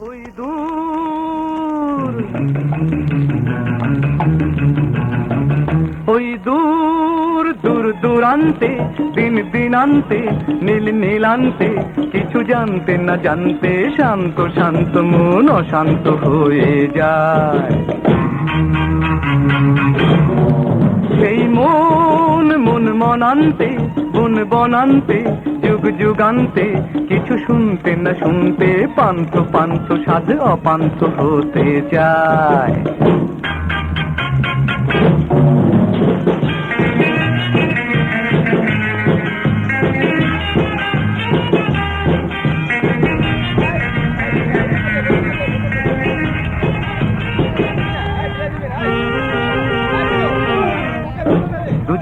ওই দূর। দূর দূর দূরান্তে, দিন দিনান্তে নীল নীলান্তে কিছু জানতে না জানতে শান্ত শান্ত মন অশান্ত হয়ে যায়। সেই মন মন মনান্তে বন বনান্তে যুগ যুগান্তে কিছু শুনতে না শুনতে পান্থ পান্থ সাধ অপান্ত হতে যায়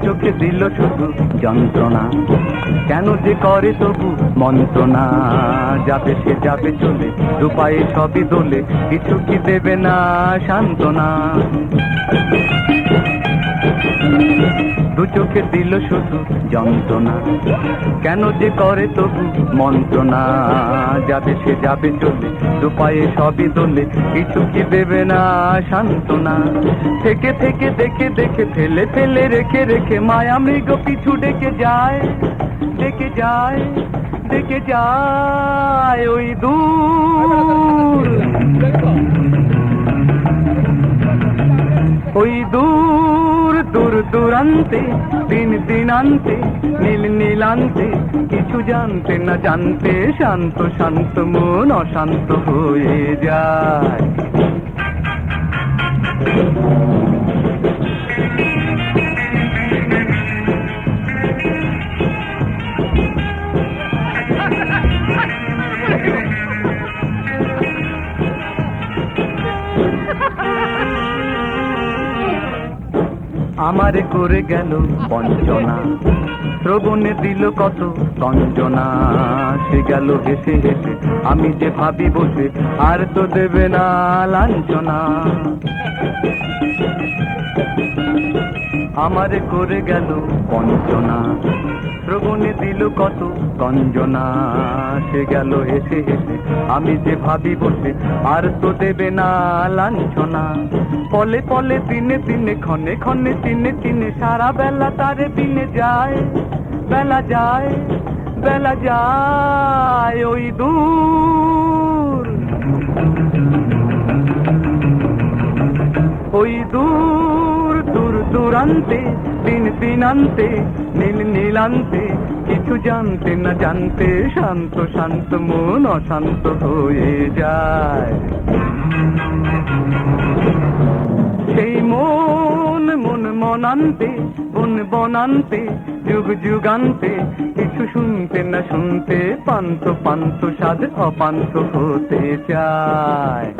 চোখে দিল শুধু যন্ত্রণা। কেন যে করে তবু মন্ত্রণা? যাবে সে, যাবে চলে দুপায়ে সবই দোলে, কিছু কি দেবে না সান্ত্বনা? দু চোখে দিল শুধু যন্ত্রণা। কেন যে করে তবু মন্ত্রণা? যাবে সে, যাবে চলে, দু পায়ে সবই দোলে, কিছু কি দেবে না সান্ত্বনা? থেকে থেকে, দেখে দেখে, ফেলে ফেলে, রেখে রেখে, মায়া, মৃগ পিছু ডেকে যায় ডেকে যায় ডেকে যায় ওই দূর। ওই দূর। দূর দূরান্তে, দিন দিনান্তে, নীল নীলান্তে, কিছু জানতে না জানতে শান্ত শান্ত মন অশান্ত হয়ে যায়। আমারে করে গেল বঞ্চনা। শ্রবণে দিল কত কঞ্জনা সে গেল হেসে হেসে, আমি যে ভাবি বসে, আর তো দেবে না লাঞ্ছনা। আমারে করে গেল বঞ্চনা। শ্রবণে দিল কত কঞ্জনা সে গেল হেসে হেসে, আমি যে ভাবি বসে, আর তো দেবে না লাঞ্ছনা। পলে পলে দিনে দিনে, ক্ষণে ক্ষণে দিনে দিনে, সারা বেলা তারে দিনে যায়, বেলা যায় বেলা যায় ওই দূর। দূর দূরান্তে দিন দিনান্তে নীল নীল নীলান্তে কিছু জানতে না জানতে, শান্ত শান্ত মন অশান্ত হয়ে যায়। সেই মন মন মনান্তে বন বনান্তে যুগ যুগান্তে কিছু শুনতে না শুনতে, পান্ত পান্ত সাধ অপান্ত হতে চায়।